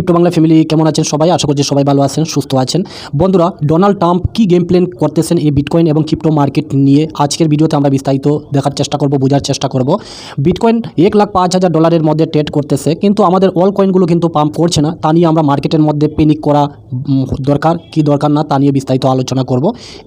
টিপটো Bangla family কেমন আছেন সবাই? আশা করছি সবাই ভালো আছেন, সুস্থ আছেন। বন্ধুরা, ডোনাল্ড ট্রাম্প কি গেম প্ল্যান করতেছেন এই বিটকয়েন এবং ক্রিপ্টো মার্কেট নিয়ে? আজকের ভিডিওতে আমরা বিস্তারিত দেখার চেষ্টা করব, বোঝার চেষ্টা করব। বিটকয়েন এক লাখ পাঁচ হাজার ডলারের মধ্যে ট্রেড করতেছে, কিন্তু আমাদের অল কয়েনগুলো কিন্তু পাম্প করছে না। তা নিয়ে আমরা মার্কেটের মধ্যে পেনিক করা দরকার, কি দরকার না, তা নিয়ে বিস্তারিত আলোচনা করব।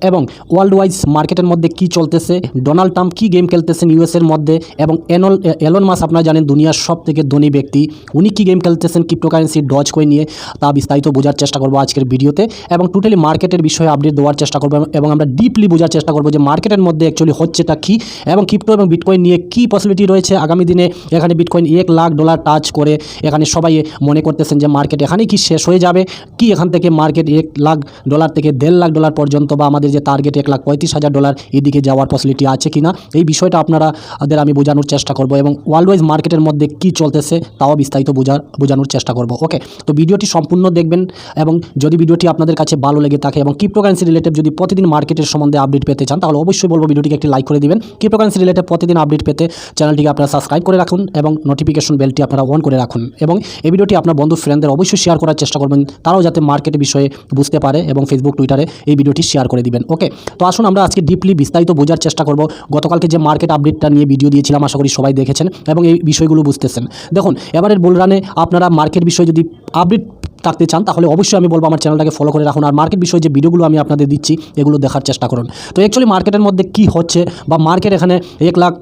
এবং ওয়ার্ল্ড ওয়াইজ মার্কেটের মধ্যে কি চলতেছে? ডোনাল্ড ট্রাম্প কি গেম খেলতেছেন ইউএসের মধ্যে? এবং এনল এলন মাস আপনারা জানেন, দুনিয়ার সব থেকে ধনী ব্যক্তি। উনি কি গেম খেলতেছেন? ক্রিপ্টোকারেন্সি ডজ কয়েন নিয়ে তা বিস্তারিত বোঝার চেষ্টা করব আজকের ভিডিওতে এবং টোটালি মার্কেটের বিষয়ে আপডেট দেওয়ার চেষ্টা করব এবং আমরা ডিপলি বোঝার চেষ্টা করব যে মার্কেটের মধ্যে অ্যাকচুয়ালি হচ্ছেটা কী এবং ক্রিপ্টো এবং বিটকয়েন নিয়ে কী পসিবিলিটি রয়েছে। আগামী দিনে এখানে বিটকয়েন এক লাখ ডলার টাচ করে এখানে সবাই মনে করতেছেন যে মার্কেট এখানেই কি শেষ হয়ে যাবে? কি এখান থেকে মার্কেট এক লাখ ডলার থেকে দেড় লাখ ডলার পর্যন্ত বা আমাদের যে টার্গেট এক লাখ পঁয়ত্রিশ হাজার ডলার এদিকে যাওয়ার পসিবিলিটি আছে কি না এই বিষয়টা আপনারা আপনাদের আমি বোঝানোর চেষ্টা করব এবং ওয়ার্ল্ড ওয়াইজ মার্কেটের মধ্যে কি চলতেছে তাও বিস্তারিত বোঝার, বোঝানোর চেষ্টা করব। ওকে তো ভিডিওটি সম্পূর্ণ দেখবেন এবং যদি ভিডিওটি আপনাদের কাছে ভালো লেগে থাকে এবং ক্রিপ্টোকারেন্সি রিলেটেড যদি প্রতিদিন মার্কেটের সম্বন্ধে আপডেট পেতে চান, তাহলে অবশ্যই বলব ভিডিওটিকে একটি লাইক করে দিবেন। ক্রিপ্টোকারেন্সি রিলেটেড প্রতিদিন আপডেট পেতে চ্যানেলটিকে আপনারা সাবস্ক্রাইব করে রাখুন এবং নোটিফিকেশন বেলটি আপনারা অন করে রাখুন। এবং এই ভিডিওটি আপনার বন্ধু ফ্রেন্ডদের অবশ্যই শেয়ার করার চেষ্টা করবেন, তারাও যাতে মার্কেটের বিষয়ে বুঝতে পারে এবং ফেসবুক টুইটারে এই ভিডিওটি শেয়ার করে দিবেন। ওকে তো আসুন আমরা আজকে ডিপলি বিস্তারিত বোঝার চেষ্টা করব। গতকালকে যে মার্কেট আপডেটটা নিয়ে ভিডিও দিয়েছিলাম, আশা করি সবাই দেখেছেন এবং এই বিষয়গুলো বুঝতেছেন। দেখুন, এবারের বুলরানে আপনারা মার্কেট বিষয়ে যদি আপডেট থাকতে চান, তাহলে অবশ্যই আমি বলব আমার চ্যানেলটাকে ফলো করে রাখুন। আর মার্কেট বিষয়ে যে ভিডিওগুলো আমি আপনাদের দিচ্ছি, এগুলো দেখার চেষ্টা করুন। তো অ্যাকচুয়ালি মার্কেটের মধ্যে কি হচ্ছে বা মার্কেট এখানে এক লাখ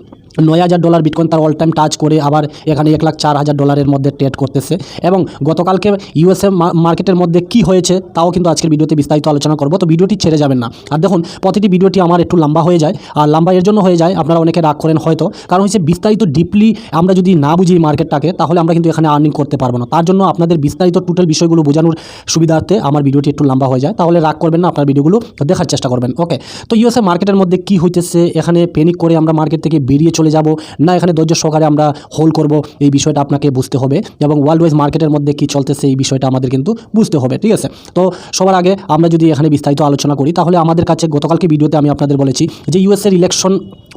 নয় হাজার ডলার বিটকয়েন তার অল টাইম টাচ করে আবার এখানে এক লাখ চার হাজার ডলারের মধ্যে ট্রেড করতেছে। এবং গতকালকে ইউএসএ মার্কেটের মধ্যে কি হয়েছে তাও কিন্তু আজকের ভিডিওতে বিস্তারিত আলোচনা করব। তো ভিডিওটি ছেড়ে যাবেন না। আর দেখুন, প্রতিটি ভিডিওটি আমার একটু লম্বা হয়ে যায়। আর লম্বা এর জন্য হয়ে যায়, আপনারা অনেকে রাগ করেন হয়তো। কারণ হচ্ছে বিস্তারিত ডিপলি আমরা যদি না বুঝি মার্কেটটাকে তাহলে আমরা কিন্তু এখানে আর্নিং করতে পারব না। তার জন্য আপনাদের বিস্তারিত টোটাল বিষয়গুলো বোঝানোর সুবিধার্থে আমার ভিডিওটি একটু লম্বা হয়ে যায়। তাহলে রাগ করবেন না, আপনার ভিডিওগুলো দেখার চেষ্টা করবেন। ওকে তো ইউএসএ মার্কেটের মধ্যে কি হইতেছে? এখানে পেনিক করে আমরা মার্কেট থেকে বেরিয়ে চলে যাব। না, এখানে ধৈর্য সহকারে আমরা হোল্ড করব। এই বিষয়টা আপনাকে বুঝতে হবে এবং ওয়ার্ল্ড ওয়াইজ মার্কেটের মধ্যে কি চলতেছে এই বিষয়টা আমাদের কিন্তু বুঝতে হবে, ঠিক আছে? তো সবার আগে আমরা যদি এখানে বিস্তারিত আলোচনা করি, তাহলে আমাদের কাছে গতকালকে ভিডিওতে আমি আপনাদের বলেছি যে ইউএসএর ইলেকশন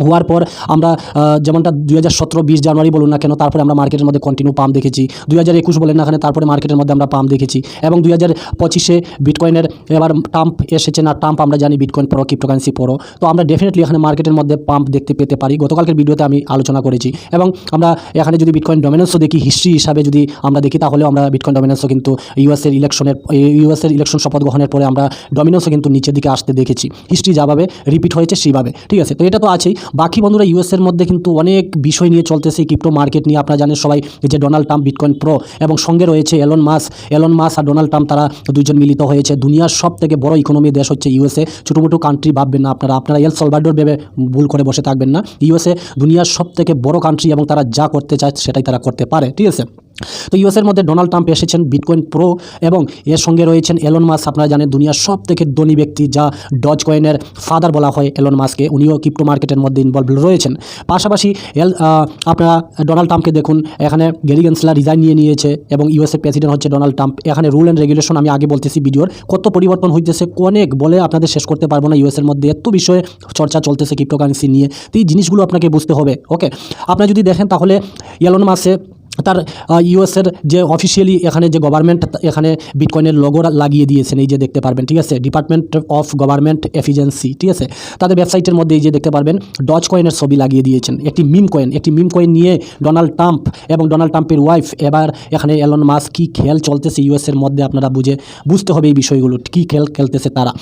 হওয়ার পর আমরা যেমনটা দুই হাজার সতেরো বিশ জানুয়ারি বলুন না কেন, তারপরে আমরা মার্কেটের মধ্যে কন্টিনিউ পাম্প দেখেছি। দুই হাজার একুশ বলেন না এখানে তারপরে মার্কেটের মধ্যে আমরা পাম্প দেখেছি। এবং দুই হাজার পঁচিশে বিটকয়েনের এবার টাম্প এসেছে না টাম্প আমরা জানি বিটকয়েন পড়ো ক্রিপ্টোকারেন্সি পড়ো। তো আমরা ডেফিনেটলি এখানে মার্কেটের মধ্যে পাম্প দেখতে পেতে পারি। গতকালকের ভিডিওতে আমি আলোচনা করেছি। এবং আমরা এখানে যদি বিটকয়েন ডমিনেন্সও দেখি হিস্ট্রি হিসাবে যদি আমরা দেখি, তাহলেও আমরা বিটকয়েন ডমিনেন্সও কিন্তু ইউএসের ইলেকশনের ইউএসের ইলেকশন শপথ গ্রহণের পরে আমরা ডমিনেন্সও কিন্তু নিচের দিকে আসতে দেখেছি। হিস্ট্রি যাভাবে রিপিট হয়েছে সেইভাবে। ঠিক আছে? তো এটা তো আছেই। বাকি বন্ধুরা ইউএসের মধ্যে কিন্তু অনেক বিষয় নিয়ে চলতেছে ক্রিপ্টো মার্কেট নিয়ে। আপনারা জানেন সবাই যে ডোনাল্ড ট্রাম্প বিটকয়েন প্রো এবং সঙ্গে রয়েছে এলন মাস এলন মাস আর ডোনাল্ড ট্রাম্প তারা দুজন মিলিত হয়েছে। দুনিয়ার সব থেকে বড় ইকোনমি দেশ হচ্ছে ইউএসএ ছোটো মোটো কান্ট্রি ভাববেন না আপনারা। আপনারা এল সলভাডোর ভেবে ভুল করে বসে থাকবেন না। ইউএসএ দুনিয়ার সব থেকে বড় কান্ট্রি এবং তারা যা করতে চায় সেটাই তারা করতে পারে। ঠিক আছে? তো ইউএসের মধ্যে ডোনাল্ড ট্রাম্প এসেছেন, বিটকয়েন প্রো এবং এর সঙ্গে রয়েছেন এলন মাস আপনারা জানেন দুনিয়ার সব থেকে ধনী ব্যক্তি যা ডজ কয়েনের ফাদার বলা হয় এলন মাসকে উনিও ক্রিপ্টো মার্কেটের মধ্যে ইনভলভ রয়েছেন। পাশাপাশি এল আপনারা ডোনাল্ড ট্রাম্পকে দেখুন, এখানে গেরি গেন্সলা রিজাইন নিয়ে নিয়েছে এবং ইউএসএ প্রেসিডেন্ট হচ্ছে ডোনাল্ড ট্রাম্প। এখানে রুল অ্যান্ড রেগুলেশন আমি আগে বলতেছি ভিডিওর, কত পরিবর্তন হইতেছে, অনেক বলে আপনাদের শেষ করতে পারব না ইউএসের মধ্যে। এত বিষয়ে চর্চা চলতেছে ক্রিপ্টোকারেন্সি নিয়ে। তো এই জিনিসগুলো আপনাকে বুঝতে হবে ওকে আপনারা যদি দেখেন তাহলে এলন মাসে তার ইউএসের যে অফিসিয়ালি এখানে যে গভর্নমেন্ট এখানে বিটকয়েনের লোগো লাগিয়ে দিয়েছেন, এই যে দেখতে পারবেন, ঠিক আছে? ডিপার্টমেন্ট অফ গভর্নমেন্ট এফিজেন্সি ঠিক আছে? তাদের ওয়েবসাইটের মধ্যে এই যে দেখতে পারবেন ডচ কয়েনের ছবি লাগিয়ে দিয়েছেন, একটি মিম কয়েন একটি মিম কয়েন নিয়ে ডোনাল্ড ট্রাম্প এবং ডোনাল্ড ট্রাম্পের ওয়াইফ এবার এখানে এলন মাস কী খেল চলতেছে ইউএসের মধ্যে, আপনারা বুঝে, বুঝতে হবে এই বিষয়গুলো, কী খেল খেলতেছে তারা?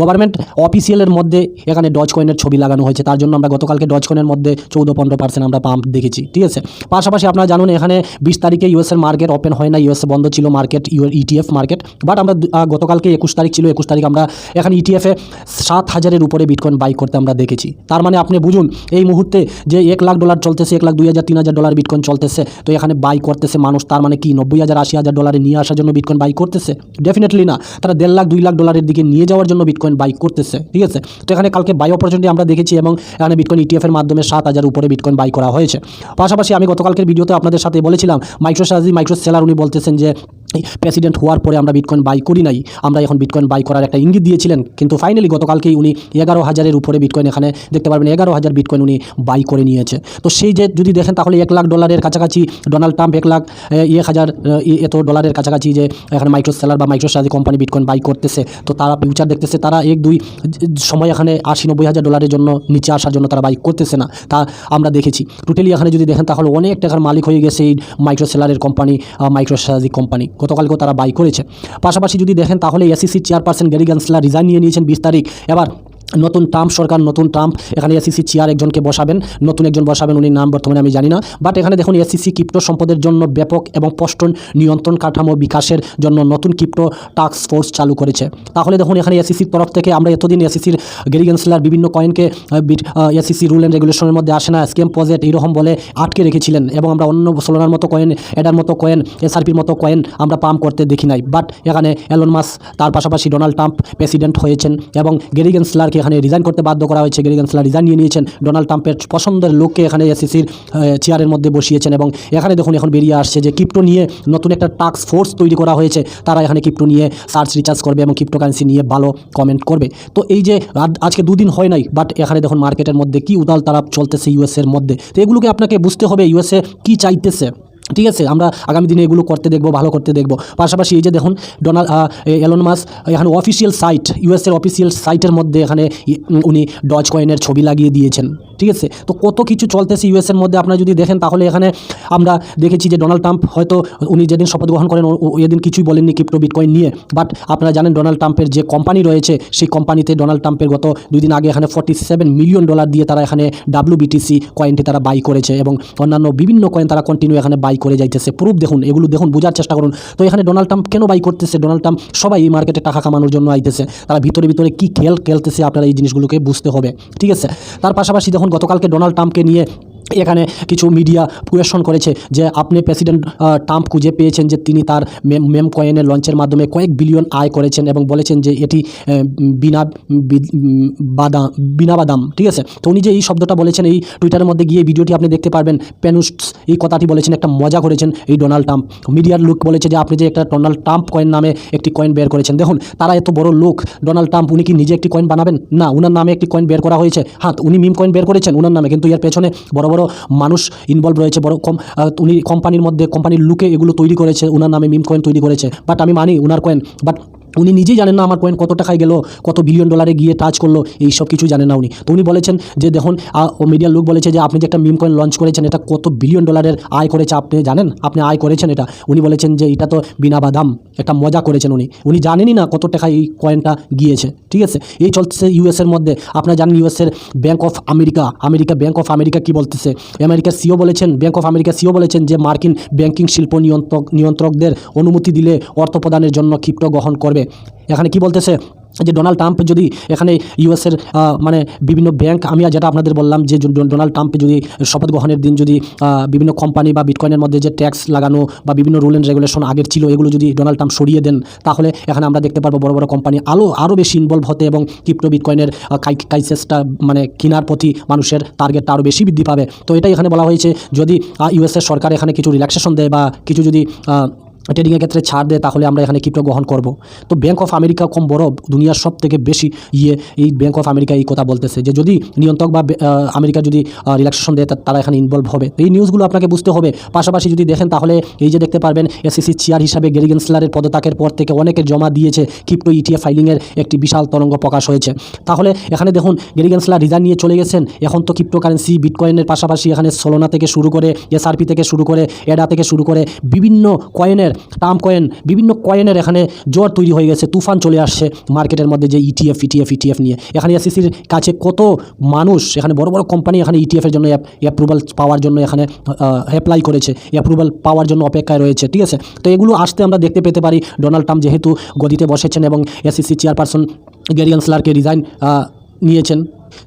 গভর্নমেন্ট অফিসিয়ালের মধ্যে এখানে ডচ কয়েনের ছবি লাগানো হয়েছে, তার জন্য আমরা গতকালকে ডচ কয়েনের মধ্যে চৌদ্দ পনেরো পার্সেন্ট আমরা পাম্প দেখেছি, ঠিক আছে? পাশাপাশি আপনারা জানুন, এখানে বিশ তারিখে ইউএসের মার্কেট ওপেন হয় না ইউএসএ বন্ধ ছিল মার্কেট ইটিএফ মার্কেট বাট আমরা গতকালকে একুশ তারিখ ছিল, একুশ তারিখ আমরা এখানে ইটিএফে সাত হাজারের উপরে বিটকয়েন বাই করতে আমরা দেখেছি। তার মানে আপনি বুঝুন, এই মুহূর্তে যে এক লাখ ডলার চলতেছে, এক লাখ দুই হাজার, তিন হাজার ডলার বিটকয়েন চলতেছে, তো এখানে বাই করতেছে মানুষ, তার মানে কি, নব্বই হাজার, আশি হাজার ডলারে নিয়ে আসার জন্য বিটকয়েন বাই করতেছে? ডেফিনেটলি না। তারা দেড় লাখ, দুই লাখ ডলারের দিকে নিয়ে যাওয়ার জন্য বিটকয়েন বাই করতেছে, ঠিক আছে? তো এখানে কালকে বাই অপরচুনিটি আমরা দেখেছি এবং এখানে বিটকয়েন ইটিএফের মাধ্যমে সাত হাজার উপরে বিটকয়েন বাই করা হয়েছে। পাশাপাশি আমি গতকালকের ভিডিওতে আপনাদের সাথে বলেছিলাম মাইক্রো সার্জি মাইক্রো সেলার উনি বলতেছেন যে প্রেসিডেন্ট হওয়ার পরে আমরা বিটকয়েন বাই করি নাই। আমরা এখন বিটকয়েন বাই করার একটা ইঙ্গিত দিয়েছিলেন। কিন্তু ফাইনালি গতকালকেই উনি এগারো হাজারের উপরে বিটকয়েন এখানে দেখতে পারবেন, এগারো হাজার বিটকয়েন উনি বাই করে নিয়েছে। তো সেই যে যদি দেখেন তাহলে এক লাখ ডলারের কাছাকাছি ডোনাল্ড ট্রাম্প এক লাখ এক হাজার এত ডলারের কাছাকাছি যে এখানে মাইক্রো সেলার বা মাইক্রো সাজি কোম্পানি বিটকয়েন বাই করতেছে, তো তারা ফিউচার দেখতেছে, তারা এক, দুই, সময় এখানে আশি নব্বই হাজার ডলারের জন্য নিচে আসার জন্য তারা বাই করতেছে না। তা আমরা দেখেছি। টোটালি এখানে যদি দেখেন তাহলে অনেক টাকার মালিক হয়ে গেছে এই মাইক্রো সেলারের কোম্পানি মাইক্রো সাজি কোম্পানি গতকালকেও তারা বাই করেছে। পাশাপাশি যদি দেখেন তাহলে SEC chairperson Gary Gensler resign নিয়ে নিয়েছেন বিশ তারিখ। এবার নতুন ট্রাম্প সরকার, নতুন ট্রাম্প, এখানে এসিসি চেয়ার একজনকে বসাবেন, নতুন একজন বসাবেন, উনি নাম বর্তমানে আমি জানি না বাট এখানে দেখুন এসিসি ক্রিপ্টো সম্পদের জন্য ব্যাপক এবং স্পষ্ট নিয়ন্ত্রণ কাঠামো বিকাশের জন্য নতুন ক্রিপ্টো টাস্ক ফোর্স চালু করেছে। তাহলে দেখুন এখানে এসিসির তরফ থেকে আমরা এতদিন এসিসির গেরিগেন্সলার বিভিন্ন কয়েনকে এসিসি রুল অ্যান্ড রেগুলেশনের মধ্যে আসে না স্কেম পজেট এইরকম বলে আটকে রেখেছিলেন, এবং আমরা অন্য সোলার মতো কয়েন এডার মতো কয়েন এসআরপির মতো কয়েন আমরা পাম্প করতে দেখি নাই বাট এখানে এলন মাস তার পাশাপাশি ডোনাল্ড ট্রাম্প প্রেসিডেন্ট হয়েছেন, এবং গেরিগেন্সলারকে এখানে রিজাইন করতে বাধ্য করা হয়েছে। গেরিগেন্সলার রিজাইন নিয়ে নিয়েছেন। ডোনাল্ড ট্রাম্পের পছন্দের লোককে এখানে এসিসির চেয়ারের মধ্যে বসিয়েছেন এবং এখানে দেখুন, এখন বেরিয়ে আসছে যে ক্রিপ্টো নিয়ে নতুন একটা টাস্ক ফোর্স তৈরি করা হয়েছে। তারা এখানে ক্রিপ্টো নিয়ে সার্চ রিচার্জ করবে এবং ক্রিপ্টো কারেন্সি নিয়ে ভালো কমেন্ট করবে। তো এই যে আজ- আজকে দুদিন হয় নাই বাট এখানে দেখুন মার্কেটের মধ্যে কি উদাল তারাপ চলতেছে ইউএসের মধ্যে। তো এগুলোকে আপনাকে বুঝতে হবে ইউএসএ কি চাইতেছে। ঠিক আছে, আমরা আগামী দিনে এগুলো করতে দেখব, ভালো করতে দেখব। পাশাপাশি এই যে দেখুন ডোনাল্ড এলন মাস এখানে অফিসিয়াল সাইট ইউএসের অফিসিয়াল সাইটের মধ্যে এখানে উনি ডজ কয়েনের ছবি লাগিয়ে দিয়েছেন। ঠিক আছে? তো কত কিছু চলতেছে ইউএসের মধ্যে? আপনারা যদি দেখেন, তাহলে এখানে আমরা দেখেছি যে ডোনাল্ড ট্রাম্প হয়তো উনি যেদিন শপথ গ্রহণ করেন এদিন কিছুই বলেননি ক্রিপ্টো বিটকয়েন নিয়ে। বাট আপনারা জানেন ডোনাল্ড ট্রাম্পের যে কোম্পানি রয়েছে, সেই কোম্পানিতে ডোনাল্ড ট্রাম্পের গত দুই দিন আগে এখানে ফর্টি সেভেন মিলিয়ন ডলার দিয়ে তারা এখানে ডাব্লিউবিটিসি কয়েনটি তারা বাই করেছে এবং অন্যান্য বিভিন্ন কয়েন তারা কন্টিনিউ এখানে বাই করে যাইতেছে। প্রুফ দেখুন, এগুলো দেখুন, বোঝার চেষ্টা করুন। তো এখানে ডোনাল্ড ট্রাম্প কেন বাই করতেছে? ডোনাল্ড ট্রাম্প সবাই এই মার্কেটে টাকা কামানোর জন্য আইতেছে। তারা ভিতরে ভিতরে কি খেল খেলতেছে? আপনারা এই জিনিসগুলোকে বুঝতে হবে। ঠিক আছে? তার পাশাপাশি দেখুন গতকালকে ডোনাল্ড ট্রাম্পকে নিয়ে এখানে কিছু মিডিয়া কোয়েশন করেছে যে আপনি প্রেসিডেন্ট ট্রাম্প খুঁজে পেয়েছেন যে তিনি তার মেম মেম কয়েনের লঞ্চের মাধ্যমে কয়েক বিলিয়ন আয় করেছেন এবং বলেছেন যে এটি বিনা বাদাম বিনা বাদাম, ঠিক আছে? তো উনি যে এই শব্দটা বলেছেন, এই টুইটারের মধ্যে গিয়ে ভিডিওটি আপনি দেখতে পারবেন। পেনুস্টস এই কথাটি বলেছেন, একটা মজা করেছেন এই ডোনাল্ড ট্রাম্প মিডিয়ার লোক বলেছে যে আপনি যে একটা ডোনাল্ড ট্রাম্প কয়েন নামে একটি কয়েন বের করেছেন। দেখুন, তারা এত বড় লোক ডোনাল্ড ট্রাম্প উনি কি নিজে একটি কয়েন বানাবেন? না, উনার নামে একটি কয়েন বের করা হয়েছে। হ্যাঁ উনি মিম কয়েন বের করেছেন উনার নামে, কিন্তু এর পেছনে বড় মানুষ ইনভলভ রয়েছে, বড় কম উনি কোম্পানির মধ্যে কোম্পানির লুকে এগুলো তৈরি করেছে ওনার নামে মিম কয়েন তৈরি করেছে বাট আমি মানি ওনার কয়েন বাট উনি নিজেই জানেন না আমার কয়েন কত টাকায় গেল, কত বিলিয়ন ডলারে গিয়ে টাচ করল, এই সব কিছু জানেন না উনি। তো উনি বলেছেন যে, দেখুন মিডিয়ার লোক বলেছে যে, আপনি যে একটা মিম কয়েন লঞ্চ করেছেন, এটা কত বিলিয়ন ডলারের আয় করেছে আপনি জানেন? আপনি আয় করেছেন এটা। উনি বলেছেন যে, এটা তো বিনা বাদাম, একটা মজা করেছেন উনি। উনি জানেনই না কত টাকা এই কয়েনটা গিয়েছে, ঠিক আছে? এই চলছে ইউএসের মধ্যে। আপনারা জানেন ইউএসের bank of America America bank of America কি বলতেছে? আমেরিকার সিও বলেছেন ব্যাঙ্ক অফ আমেরিকা সিও বলেছেন যে, মার্কিন ব্যাংকিং শিল্প নিয়ন্ত্রক, নিয়ন্ত্রকদের অনুমতি দিলে অর্থ প্রদানের জন্য ক্ষিপ্ত গ্রহণ করবে। এখানে কি বলতেছে? যে ডোনাল্ড ট্রাম্প যদি এখানে ইউএসের মানে বিভিন্ন ব্যাংক আমি যেটা আপনাদের বললাম যে ডোনাল্ড ট্রাম্প যদি শপথ গ্রহণের দিন যদি বিভিন্ন কোম্পানি বা বিটকয়েনের মধ্যে যে ট্যাক্স লাগানো বা বিভিন্ন রুল অ্যান্ড রেগুলেশন আগের ছিল, এগুলো যদি ডোনাল্ড ট্রাম্প সরিয়ে দেন, তাহলে এখানে আমরা দেখতে পারব বড় বড় কোম্পানি আরও আরও বেশি ইনভলভ হতে এবং ক্রিপ্টো বিটকয়েনের কাইসেসটা মানে কেনার প্রতি মানুষের টার্গেটটা আরও বেশি বৃদ্ধি পাবে। তো এটাই এখানে বলা হয়েছে, যদি ইউএসএর সরকার এখানে কিছু রিল্যাক্সেশন দেয় বা কিছু যদি ট্রেডিংয়ের ক্ষেত্রে ছাড় দেয় তাহলে আমরা এখানে ক্রিপ্টো গ্রহণ করব। তো ব্যাঙ্ক অফ আমেরিকা কম বড়, দুনিয়ার সব থেকে বেশি ইয়ে এই ব্যাঙ্ক অফ আমেরিকা এই কথা বলতেছে যে যদি নিয়ন্ত্রক বা আমেরিকা যদি রিল্যাক্সেশন দেয় তারা এখানে ইনভলভ হবে। এই নিউজগুলো আপনাকে বুঝতে হবে। পাশাপাশি যদি দেখেন, তাহলে এই যে দেখতে পারবেন এসিসি চেয়ার হিসাবে গেরিগেন্সলারের পদত্যাগের পর থেকে অনেকে জমা দিয়েছে ক্রিপ্টো ইটিএফ ফাইলিংয়ের একটি বিশাল তরঙ্গ প্রকাশ হয়েছে। তাহলে এখানে দেখুন গেরিগেন্সলার রিজাইন নিয়ে চলে গেছেন। এখন তো ক্রিপ্টো কারেন্সি বিটকয়েনের পাশাপাশি এখানে সোলোনা থেকে শুরু করে এসআরপি থেকে শুরু করে এডা থেকে শুরু করে বিভিন্ন কয়েনের টার্ম কয়েন, বিভিন্ন কয়েনের এখানে জ্বর তৈরি হয়ে গেছে, তুফান চলে আসছে মার্কেটের মধ্যে যে E ইটিএফ ইটিএফ ইটিএফ নিয়ে। এখানে এসিসির কাছে কত মানুষ, এখানে বড় বড় কোম্পানি এখানে ইটিএফের জন্য অ্যাপ্রুভাল পাওয়ার জন্য এখানে অ্যাপ্লাই করেছে অ্যাপ্রুভাল পাওয়ার জন্য অপেক্ষায় রয়েছে, ঠিক আছে? তো এগুলো আসতে আমরা দেখতে পেতে পারি। ডোনাল্ড ট্রাম্প যেহেতু গদিতে বসেছেন এবং এসিসি চেয়ারপারসন গ্যারিয়ান স্লারকে রিজাইন নিয়েছেন।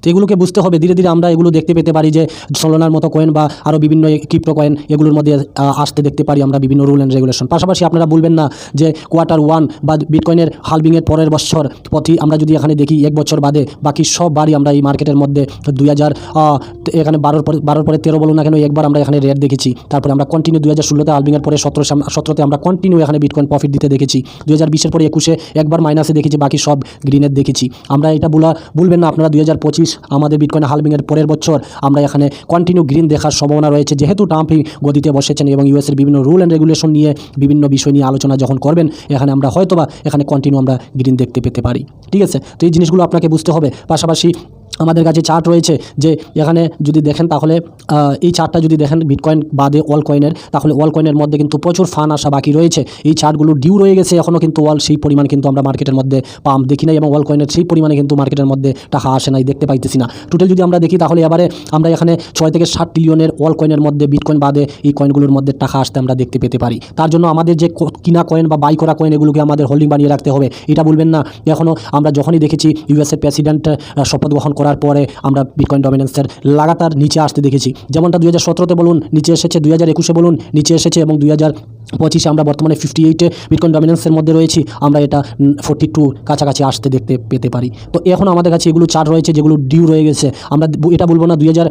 তো এগুলোকে বুঝতে হবে। ধীরে ধীরে আমরা এগুলো দেখতে পেতে পারি যে সোলোনার মতো কয়েন বা আরও বিভিন্ন ক্রিপ্টো কয়েন এগুলোর মধ্যে আসতে দেখতে পারি আমরা বিভিন্ন রুল অ্যান্ড রেগুলেশন পাশাপাশি আপনারা বলবেন না যে কোয়ার্টার ওয়ান বা বিটকয়েনের হালবিংয়ের পরের বছর প্রতি আমরা যদি এখানে দেখি এক বছর বাদে বাকি সব বারই আমরা এই মার্কেটের মধ্যে দুই হাজার এখানে বারোর পরে বারোর পরে তেরো বলুন না কেন, একবার আমরা এখানে রেট দেখেছি। তারপরে আমরা কন্টিনিউ দুই হাজার ষোলোতে হালবিংয়ের পরে সতেরো, সতেরোতে আমরা কন্টিনিউ এখানে বিটকয়েন প্রফিট দিতে দেখেছি। দুই হাজার বিশের পরে একুশে একবার মাইনাসে দেখেছি, বাকি সব গ্রিনের দেখেছি। আমরা এটা বলা, বলবেন না আপনারা দুই হাজার পঁচিশ, আমাদের বিটকয়েন হালবিংয়ের পরের বছর আমরা এখানে কন্টিনিউ গ্রিন দেখার সম্ভাবনা রয়েছে। যেহেতু ট্রাম্পই গদিতে বসেছেন এবং ইউএসের বিভিন্ন রুল অ্যান্ড রেগুলেশন নিয়ে বিভিন্ন বিষয় নিয়ে আলোচনা যখন করবেন, এখানে আমরা হয়তোবা এখানে কন্টিনিউ আমরা গ্রিন দেখতে পেতে পারি। ঠিক আছে? তো এই জিনিসগুলো আপনাকে বুঝতে হবে। পাশাপাশি আমাদের কাছে চার্ট রয়েছে যে এখানে যদি দেখেন তাহলে এই চার্টটা যদি দেখেন বিটকয়েন বাদে অল কয়েনের তাহলে অল কয়েনের মধ্যে কিন্তু প্রচুর ফান আসা বাকি রয়েছে। এই চার্টগুলো ডিউ রয়ে গেছে এখনও কিন্তু অল সেই পরিমাণ কিন্তু আমরা মার্কেটের মধ্যে পাম। দেখি নাই এবং অল কয়েনের সেই পরিমাণে কিন্তু মার্কেটের মধ্যে টাকা আসে নাই, দেখতে পাইতেছি না। টোটাল যদি আমরা দেখি তাহলে এবারে আমরা এখানে ছয় থেকে সাত ট্রিলিয়নের অল কয়েনের মধ্যে বিটকয়েন বাদে এই কয়েনগুলোর মধ্যে টাকা আসতে আমরা দেখতে পেতে পারি। তার জন্য আমাদের যে কিনা কয়েন বা বাই করা কয়েন এগুলোকে আমাদের হোল্ডিং বানিয়ে রাখতে হবে। এটা বলবেন না এখনও আমরা যখনই দেখেছি ইউএসের প্রেসিডেন্ট শপথ গ্রহণ করার পরে আমরা বিটকয়েন ডমিনেন্সের লাগাতার নিচে আসতে দেখেছি। যেমনটা দুই হাজার সতেরোতে বলুন, নিচে এসেছে দুই হাজার একুশে বলুন, নিচে এসেছে এবং দুই হাজার পঁচিশে আমরা বর্তমানে ফিফটি এইটে বিটকয়েন ডমিনেন্সের মধ্যে রয়েছি। আমরা এটা ফোর্টি টু কাছাকাছি আসতে দেখতে, পেতে পারি। তো এখন আমাদের কাছে এগুলো চার্ট রয়েছে যেগুলো ডিউ রয়ে গেছে। আমরা এটা বলব না, দুই হাজার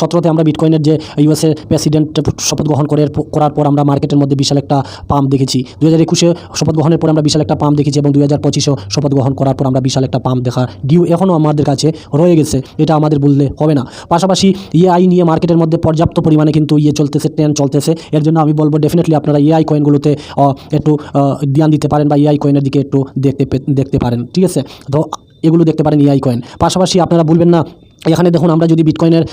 সতেরোতে আমরা বিটকয়েনের যে ইউএসএ প্রেসিডেন্ট শপথ গ্রহণ করে করার পর আমরা মার্কেটের মধ্যে বিশাল একটা পাম্প দেখেছি। দু হাজার একুশে শপথ গ্রহণের পর আমরা বিশাল একটা পাম্প দেখেছি এবং দুই হাজার পঁচিশেও শপথ গ্রহণ করার পর আমরা বিশাল একটা পাম্প দেখা ডিউ এখনও আমাদের কাছে রয়ে গেছে। এটা আমাদের বললে হবে না। পাশাপাশি ইয়ে আই নিয়ে মার্কেটের মধ্যে পর্যাপ্ত পরিমাণে কিন্তু ইয়ে চলতেছে ট্রেন চলতেছে। এর জন্য আমি বলব ডেফিনেটলি আপনারা এআই কয়েনগুলোতে একটু ধ্যান দিতে পারেন বা এআই কয়েনের দিকে একটু দেখতে দেখতে পারেন, ঠিক আছে? তো এগুলো দেখতে পারেন এআই কয়েন পাশাপাশি আপনারা বলবেন না এখানে দেখুন আমরা যদি বিটকয়েনের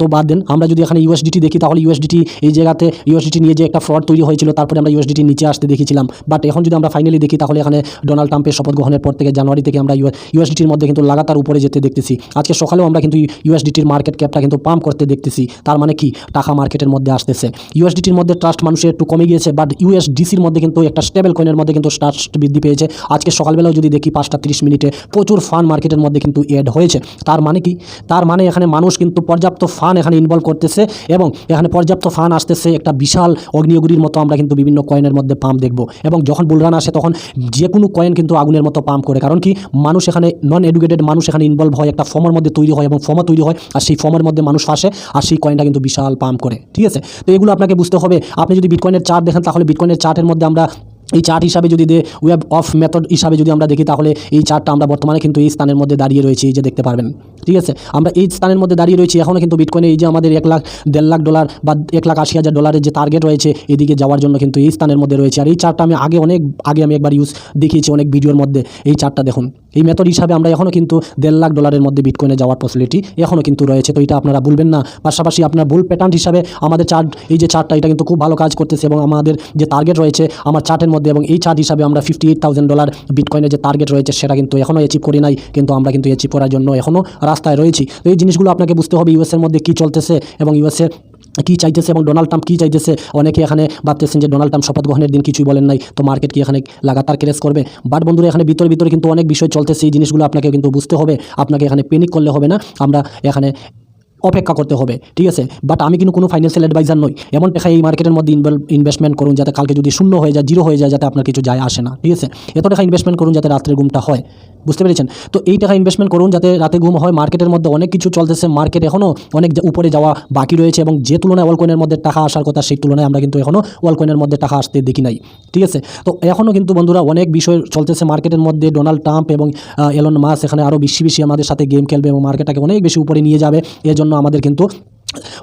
তো বাদ দেন, আমরা যদি এখানে ইউএসডিটি দেখি, তাহলে ইউএসডিটি এই জায়গাতে ইউএসডিটি নিয়ে যে একটা ফ্রড তৈরি হয়েছিল, তারপরে আমরা ইউএসডিটি নিচে আসতে দেখেছিলাম। বাট এখন যদি আমরা ফাইনালি দেখি, তাহলে এখানে ডোনাল্ড ট্রাম্পের শপথ গ্রহণের পর থেকে জানুয়ারি থেকে আমরা ইউএসডিটির মধ্যে কিন্তু লাগাতার উপরে যেতে দেখতেছি। আজকে সকালেও আমরা কিন্তু ইউএসডিটির মার্কেট ক্যাপটা কিন্তু পাম্প করতে দেখতেছি। তার মানে কি? টাকা মার্কেটের মধ্যে আসতেছে। ইউএসডিটির মধ্যে ট্রাস্ট মানুষের একটু কমে গিয়েছে বাট ইউএসডিসির মধ্যে কিন্তু একটা স্টেবল কয়েনের মধ্যে কিন্তু ট্রাস্ট বৃদ্ধি পেয়েছে। আজকে সকালবেলাও যদি দেখি পাঁচটা তিরিশ মিনিটে প্রচুর ফান মার্কেটের মধ্যে কিন্তু এড হয়েছে। তার মানে কি? তার মানে এখানে মানুষ কিন্তু পর্যাপ্ত ফান এখানে ইনভলভ করতেছে এবং এখানে পর্যাপ্ত ফান আসতেছে, একটা বিশাল অগ্নিয়গুরির মতো আমরা কিন্তু বিভিন্ন কয়েনের মধ্যে পাম্প দেখব। এবং যখন বুলরান আসে তখন যে কোনো কয়েন কিন্তু আগুনের মতো পাম্প করে। কারণ কি? মানুষ এখানে নন এডুকেটেড মানুষ এখানে ইনভলভ হয়, একটা ফর্মের মধ্যে তৈরি হয় এবং ফর্ম তৈরি হয়, আর সেই ফর্মের মধ্যে মানুষ ফাঁসে, আর সেই কয়েনটা কিন্তু বিশাল পাম্প করে। ঠিক আছে? তো এগুলো আপনাকে বুঝতে হবে। আপনি যদি বিটকয়েনের চার্ট দেখেন, তাহলে বিটকয়েনের চার্টের মধ্যে আমরা এই চার্ট হিসাবে যদি দে ওয়েব অফ মেথড হিসাবে যদি আমরা দেখি, তাহলে এই চার্টটা আমরা বর্তমানে কিন্তু এই স্থানের মধ্যে দাঁড়িয়ে রয়েছি, এই যে দেখতে পারবেন। ঠিক আছে? আমরা এই স্থানের মধ্যে দাঁড়িয়ে রয়েছি। এখনও কিন্তু বিটকয়েনে এই যে আমাদের এক লাখ, দেড় লাখ ডলার বা এক লাখ আশি হাজার ডলারের যে টার্গেট রয়েছে, এদিকে যাওয়ার জন্য কিন্তু এই স্থানের মধ্যে রয়েছে। আর এই চার্টটা আমি আগে অনেক, আগে আমি একবার ইউজ দেখিয়েছি অনেক ভিডিওর মধ্যে। এই চার্টটা দেখুন। এই মেথড হিসাবে আমরা এখনও কিন্তু দেড় লাখ ডলারের মধ্যে বিটকয়েনে যাওয়ার পসিবিলিটি এখনও কিন্তু রয়েছে। তো এটা আপনারা ভুলবেন না। পাশাপাশি আপনার ভুল প্যাটার্ন হিসাবে আমাদের চার্ট এই যে চার্টটা এটা কিন্তু খুব ভালো কাজ করতেছে এবং আমাদের যে টার্গেট রয়েছে, আমার চার্টের মধ্যে এবং এই চার্ট হিসাবে আমরা ফিফটি এইট থাউজেন্ড ডলার বিটকয়েনের যে টার্গেট রয়েছে, সেটা কিন্তু এখনও অ্যাচিভ করি নাই। কিন্তু আমরা কিন্তু অ্যাচিভ করার জন্য এখনও রাস্তায় রয়েছি। তো এই জিনিসগুলো আপনাকে বুঝতে হবে ইউএসের মধ্যে কী চলতেছে এবং ইউএসএ কী চাইতেছে এবং ডোনাল্ড ট্রাম্প কী চাইতেছে। অনেকে এখানে ভাবতেছেন যে ডোনাল্ড ট্রাম্প শপথ গ্রহণের দিন কিছুই বলেন নাই, তো মার্কেট কি এখানে লাগাতার ক্রেস করবে? বাট বন্ধুরা, এখানে ভিতরে ভিতরে কিন্তু অনেক বিষয় চলতেছে, এই জিনিসগুলো আপনাকে কিন্তু বুঝতে হবে। আপনাকে এখানে পেনিক করলে হবে না। আমরা এখানে অপেক্ষা করতে হবে, ঠিক আছে? বাট আমি কিন্তু কোনো ফাইন্যান্সিয়াল অ্যাডভাইজার নই। এমন টাকা এই মার্কেটের মধ্যে ইনভেস্টমেন্ট করুন যাতে কালকে যদি শূন্য হয়ে যায় জিরো হয়ে যায়, যাতে আপনার কিছু যায় আসে না, ঠিক আছে? এত টাকা ইনভেস্টমেন্ট করুন যাতে রাত্রে ঘুমটা হয়, বুঝতে পেরেছেন? তো এই টাকা ইনভেস্টমেন্ট করুন যাতে রাতে ঘুম হয় মার্কেটের মধ্যে অনেক কিছু চলতেছে মার্কেট এখনও অনেক উপরে যাওয়া বাকি রয়েছে এবং যে তুলনায় ওয়ালকয়েনের মধ্যে টাকা আসার কথা, সেই তুলনায় আমরা কিন্তু এখনও ওয়ালকয়েনের মধ্যে টাকা আসতে দেখি নাই, ঠিক আছে? তো এখনও কিন্তু বন্ধুরা অনেক বিষয় চলতেছে মার্কেটের মধ্যে ডোনাল্ড ট্রাম্প এবং এলন মাস এখানে আরও বেশি বেশি আমাদের সাথে গেম খেলবে এবং মার্কেটটাকে অনেক বেশি উপরে নিয়ে যাবে এর জন্য আমাদের কিন্তু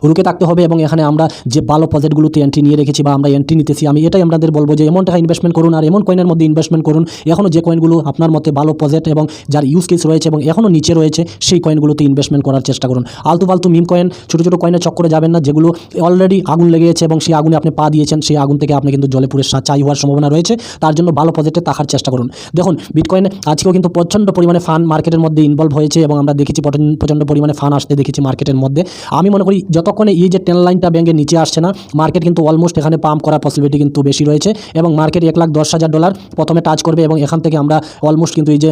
রুকে থাকতে হবে এবং এখানে আমরা যে ভালো প্রজেক্টগুলোতে এন্ট্রি নিয়ে রেখেছি বা আমরা এন্ট্রি নিতেছি, আমি এটাই আপনাদের বলব যে এমন টাকা ইনভেস্টমেন্ট করুন আর এমন কয়েনের মধ্যে ইনভেস্টমেন্ট করুন। এখনও যে কয়েনগুলো আপনার মতে ভালো প্রজেক্ট এবং যার ইউজ কেস রয়েছে এবং এখনও নিচে রয়েছে, সেই কয়েনগুলোতে ইনভেস্টমেন্ট করার চেষ্টা করুন। আলতু ফালতু মিম কয়েন ছোটো ছোটো কয়েনের চক্করে যাবেন না, যেগুলো অলরেডি আগুন লেগে গেছে এবং সেই আগুনে আপনি পা দিয়েছেন, সেই আগুন থেকে আপনি কিন্তু জলে পুরে চাই হওয়ার সম্ভাবনা রয়েছে। তার জন্য ভালো প্রজেক্টে থাকার চেষ্টা করুন। দেখুন বিটকয়েন আজকেও কিন্তু প্রচণ্ড পরিমাণে ফান মার্কেটের মধ্যে ইনভলভ হয়েছে এবং আমরা দেখেছি প্রচণ্ড পরিমাণে ফান আসতে দেখেছি মার্কেটের মধ্যে। আমি মনে করি যতক্ষণে এই যে টেন লাইনটা ব্যাঙ্কের নিচে আসছে না মার্কেট কিন্তু অলমোস্ট এখানে পাম্প করার পসিবিলিটি কিন্তু বেশি রয়েছে এবং মার্কেট এক লাখ দশ হাজার ডলার প্রথমে টাচ করবে এবং এখান থেকে আমরা অলমোস্ট কিন্তু এই যে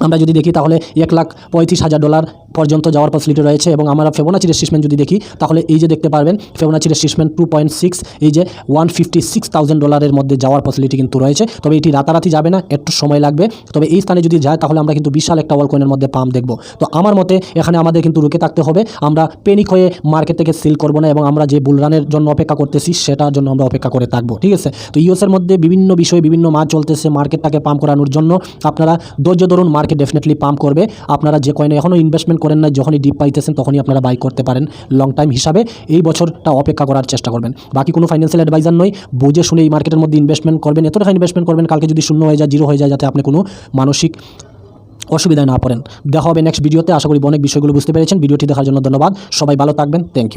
আমরা যদি দেখি তাহলে এক লাখ পঁয়ত্রিশ হাজার ডলার পর্যন্ত যাওয়ার ফ্যাসিলিটি রয়েছে এবং আমরা ফেবোনাচি রেসিসমেন্ট যদি দেখি, তাহলে এই যে দেখতে পারবেন Fibonacci retracement two point six এই যে ওয়ান ফিফটি সিক্স থাউজেন্ড ডলারের মধ্যে যাওয়ার ফ্যাসিলিটি কিন্তু রয়েছে। তবে এটি রাতারাতি যাবে না, একটু সময় লাগবে। তবে এই স্থানে যদি যায়, তাহলে আমরা কিন্তু বিশাল একটা ওয়ালকয়েনের মধ্যে পাম্প দেখব। তো আমার মতে, এখানে আমাদের কিন্তু রুকে থাকতে হবে। আমরা পেনিক হয়ে মার্কেট থেকে সেল করব না এবং আমরা যে বুলরানের জন্য অপেক্ষা করতেছি, সেটার জন্য আমরা অপেক্ষা করে থাকব, ঠিক আছে? তো ইউএসের মধ্যে বিভিন্ন বিষয়ে বিভিন্ন মাছ চলতেছে মার্কেটটাকে পাম্প করানোর জন্য। আপনারা ধৈর্য ধরুন মার্কেট ডেফিনেটলি পাম্প করবে। আপনারা যে কয়েনে এখনও ইনভেস্টমেন্ট করেন না, যখনই ডিপ পাইতেছেন তখনই আপনারা বাই করতে পারেন লং টাইম হিসাবে। এই বছরটা অপেক্ষা করার চেষ্টা করবেন। বাকি কোনো ফাইন্যান্সিয়াল অ্যাডভাইজার নয়, বুঝে শুনে এই মার্কেটের মধ্যে ইনভেস্টমেন্ট করবেন এত টাকা ইনভেস্টমেন্ট করবেন, কালকে যদি শূন্য হয়ে যায় জিরো হয়ে যায়, যাতে আপনি কোনো মানসিক অসুবিধায় না পড়েন। দেখা হবে নেক্সট ভিডিওতে আশা করি অনেক বিষয়গুলো বুঝতে পেরেছেন। ভিডিওটি দেখার জন্য ধন্যবাদ। সবাই ভালো থাকবেন। Thank you